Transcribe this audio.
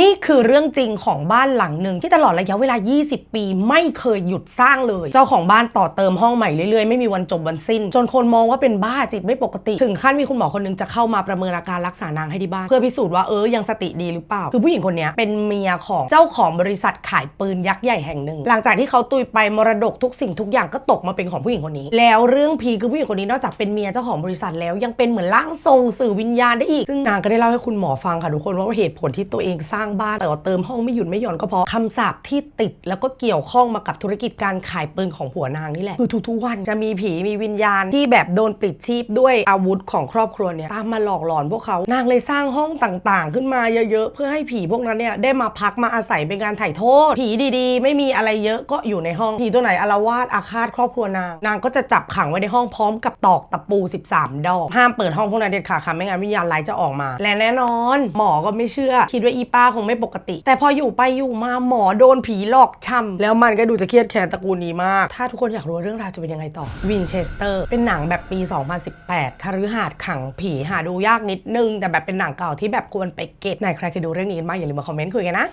นี่คือเรื่องจริงของบ้านหลังหนึ่งที่ตลอดระยะเวลา 20 ปี ไม่เคยหยุดสร้างเลย เจ้าของบ้านต่อเติมห้องใหม่เรื่อยๆ ไม่มีวันจบวันสิ้น จนคนมองว่าเป็นบ้าจิตไม่ปกติ ถึงขั้นมีคุณหมอคนหนึงจะเข้ามาประเมินอาการรักษานางให้ที่บ้านเพื่อพิสูจน์ว่าเออยังสติดีหรือเปล่า คือผู้หญิงคนนี้เป็นเมียของเจ้าของบริษัทขายปืนยักษ์ใหญ่แห่งหนึ่ง หลังจากที่เขาตุยไปมรดกทุกสิ่งทุกอย่างก็ตกมาเป็นของผู้หญิงคนนี้ แล้วเรื่องพีคคือผู้หญิงคนนี้นอกจากเป็นเมียเจ้าของบริษัทแล้วยังเป็นเหมือนร่างทรงสื่อวิญญาณได้อีกซึ่งนางก็ได้เล่าให้คุณหมอฟังค่ะทุกคนว่าเหตุผลที่ตัวเองสร้างบ้านต่อเติมห้องไม่หยุดไม่หย่อนก็เพราะคำสาปที่ติดแล้วก็เกี่ยวข้องมากับธุรกิจการขายปืนของผัวนางนี่แหละคือทุกๆวันจะมีผีมีวิญญาณที่แบบโดนปลิดชีพด้วยอาวุธของครอบครัวเนี่ยตามมาหลอกหลอนพวกเขานางเลยสร้างห้องต่างๆ ขึ้นมาเยอะๆ เพื่อให้ผีพวกนั้นเนี่ยได้มาพักมาอาศัยเป็นการถ่ายโทษ ผีดีๆ ไม่มีอะไรเยอะก็อยู่ในห้องผีตัวไหนอารวาสอาฆาตครอบครัวนางนางก็จะจับขังไว้ในห้องพร้อมกับตอกตะปู 13 ดอกห้ามเปิดห้องพวกนั้นเด็ดขาดค่ะไม่งั้นวิญญาณร้ายจะออกมา และแน่นอน หมอก็ไม่เชื่อ คิดว่าอีป้าคงไม่ปกติ แต่พออยู่ไปอยู่มาหมอโดนผีหลอกช่ำแล้วมันก็ดูจะเครียดแค้นตระกูลนี้มาก ถ้าทุกคนอยากรู้เรื่องราวจะเป็นยังไงต่อวินเชสเตอร์เป็นหนังแบบปี 2018คฤหาสน์ขังผีหาดูยากนิดนึง แต่แบบเป็นหนังเก่าที่แบบควรไปเก็บไหนใครเคยดูเรื่องนี้กันบ้างอย่าลืมมาคอมเมนต์คุยกันนะ